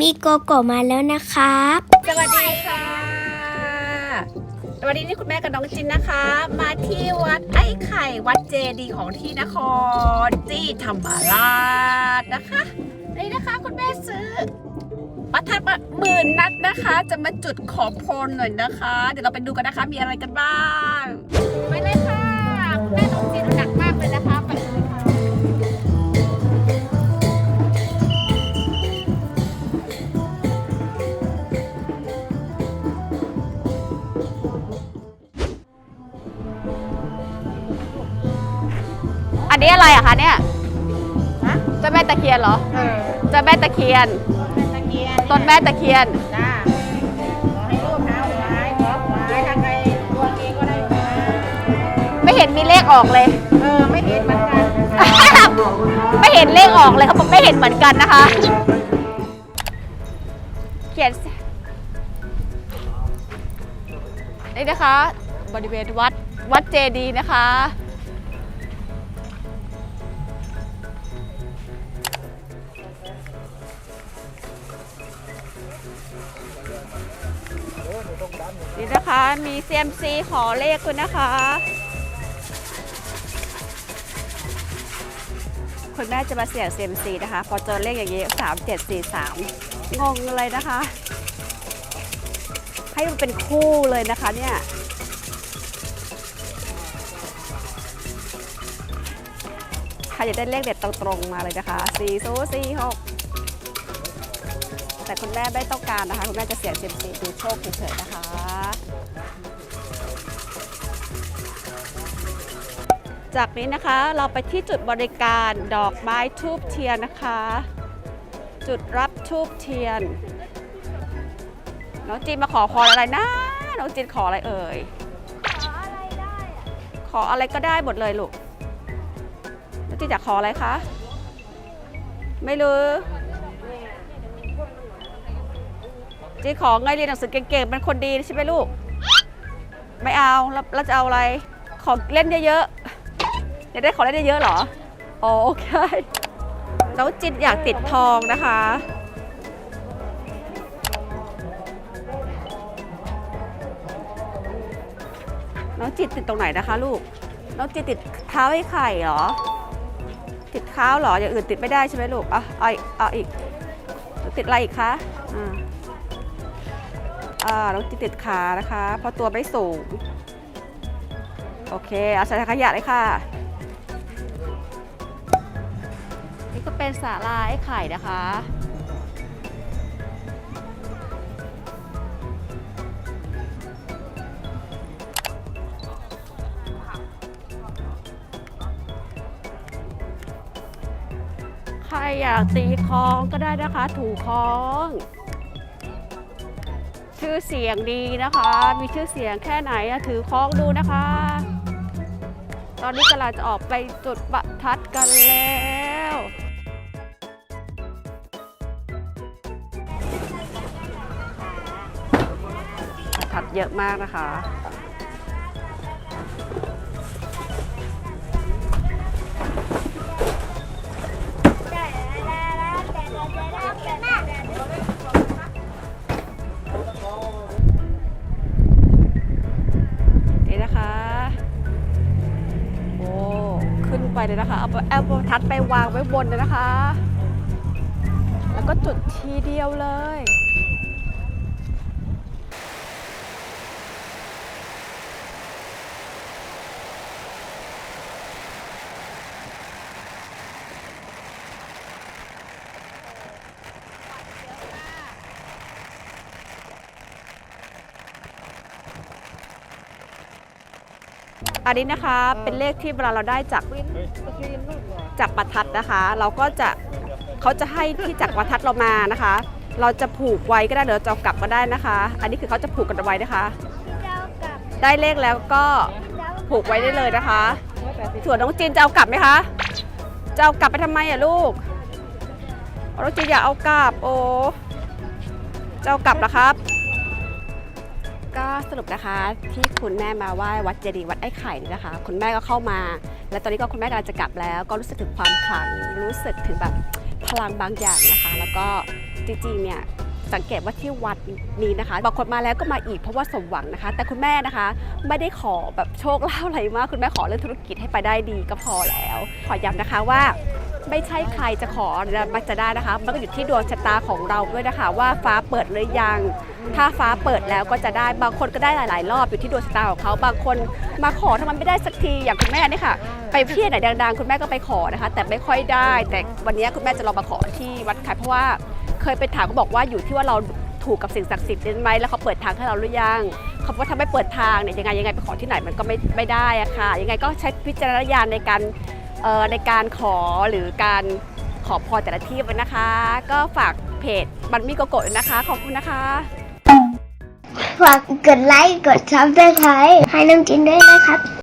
มีโกโก้มาแล้วนะครับ สวัสดีค่ะ วันนี้นี่คุณแม่กับน้องจินนะคะ มาที่วัดไอ้ไข่วัดเจดีของที่นครจีธรรมราชนะคะนี่นะคะคุณแม่ซื้อประทัดมาหมื่นนัดนะคะ จะมาจุดขอพรหน่อยนะคะ เดี๋ยวเราไปดูกันนะคะมีอะไรกันบ้าง อันนี้อะไรอะคะเนี่ยเจ้าแม่ตะเคียนเหรอเออเจ้าแม่ตะเคียนเป็นตะเกียน ต้นแม่ตะเคียน จ้าขอให้ลูกเท้าหวายขอหวายทางใครดวงเองก็ได้หวายไม่เห็นมีเลขออกเลย เออ ไม่เห็นเหมือนกัน ไม่เห็นเลขออกเลยเขาบอกไม่เห็นเหมือนกันนะคะ เขียนสินี่นะคะ บริเวณวัดวัดเจดีย์นะคะ นี่นะคะมี CMC ขอเลขด้วยนะคะ คุณแม่จะมาเสี่ยง CMC นะคะ พอเจอเลขอย่างนี้3 7 4 3งงเลยนะคะ ให้มันเป็นคู่เลยนะคะเนี่ยใครอยากได้เลขเด็ดตรงๆมาเลยนะคะ4 0 4 6 แต่คุณแม่ไม่ต้องการนะคะ คุณแม่จะเสี่ยง CMC ดูโชคเฉยๆนะคะ จากนี้นะคะเราไปที่จุดบริการดอกไม้ทูบเทียนนะคะ จุดรับทูบเทียน น้องจีนมาขอพรอะไรนะ น้องจีนขออะไรเอ่ย ขออะไรก็ได้หมดเลยลูกน้องจีนอยากขออะไรคะ ไม่รู้ จีนของไงเรียนหนังสือเก่งๆเป็นคนดีใช่ไหมลูก ไม่เอาแล้วแล้วจะเอาอะไร ขอเล่นเยอะๆอยากได้ของเล่นเยอะๆเหรอ อ๋อโอเคน้องจินอยากติดทองนะคะ น้องจิตติดตรงไหนนะคะลูก น้องจิตติดเท้าให้ไข่เหรอ ติดเท้าเหรอ อย่างอื่นติดไม่ได้ใช่ไหมลูก อะเอาอีกเอาอีก ติดอะไรอีกคะ อ่า อ่าน้องจิตติดขานะคะ เพราะตัวไม่สูง โอเค เอาใส่ถังขยะเลยค่ะ นี่ก็เป็นสาลาไอ้ไข่นะคะใครอยากตีคลองก็ได้นะคะ ถูคลอง ชื่อเสียงดีนะคะ มีชื่อเสียงแค่ไหนถือคล้องดูนะคะ ตอนนี้กำลังจะออกไปจุดประทัดกันแล้วประทัดเยอะมากนะคะ เลยนะคะ เอาแอลประทัดไปวางไว้บนเลยนะคะ แล้วก็จุดทีเดียวเลยอันนี้นะคะเป็นเลขที่เวลาเราได้จาก จากประทัดนะคะ เราก็จะเขาจะให้ที่จากประทัดเรามานะคะ เราจะผูกไว้ก็ได้หรือจะกลับก็ได้นะคะ อันนี้คือเขาจะผูกกันไว้นะคะ ได้เลขแล้วก็ผูกไว้ได้เลยนะคะส่วนน้องจีนจะเอากลับไหมคะจะเอากลับไปทำไมอะลูกน้องจีนอยากเอากลับโอ้จะเอากลับเหรอครับก็สรุปนะคะที่คุณแม่มาไหว้วัดเจดีย์วัดไอ้ไข่นี่นะคะ คุณแม่ก็เข้ามา และตอนนี้ก็คุณแม่กำลังจะกลับแล้ว ก็รู้สึกถึงความขลังรู้สึกถึงแบบพลังบางอย่างนะคะ แล้วก็จริงๆเนี่ยสังเกตว่าที่วัดนี้นะคะบางคนมาแล้วก็มาอีกเพราะว่าสมหวังนะคะ แต่คุณแม่นะคะ ไม่ได้ขอแบบโชคลาภอะไรมาก คุณแม่ขอเรื่องธุรกิจให้ไปได้ดีก็พอแล้ว ขอย้ำนะคะว่าไม่ใช่ใครจะขอมักจะได้นะคะ มันก็อยู่ที่ดวงชะตาของเราด้วยนะคะ ว่าฟ้าเปิดหรือยัง ถ้าฟ้าเปิดแล้วก็จะได้บางคนก็ได้หลาย ๆ รอบอยู่ที่ดวงชะตาของเขาบางคนมาขอทำไมไม่ได้สักทีอย่างคุณแม่นี่ค่ะ ไปเที่ยวไหนดังๆ คุณแม่ก็ไปขอนะคะ แต่ไม่ค่อยได้ แต่วันนี้คุณแม่จะลองมาขอที่วัดไคเพราะว่าเคยไปถามเขาบอกว่าอยู่ที่ว่าเราถูกกับสิ่งศักดิ์สิทธิ์นั้นไหมแล้วเขาเปิดทางให้เราหรือยังเขาบอกว่าถ้าไม่เปิดทางเนี่ยยังไงยังไงไปขอที่ไหนมันก็ไม่ไม่ได้อะค่ะ ยังไงก็ใช้วิจารณญาณในการเอ่อในการขอหรือการขอพรแต่ละที่ไว้นะคะ ก็ฝากเพจบันมี่โกโกะด้วยนะคะ ขอบคุณนะคะ ฝากกดไลค์ กดซับสไครต์ให้น้องจินด้วยนะครับ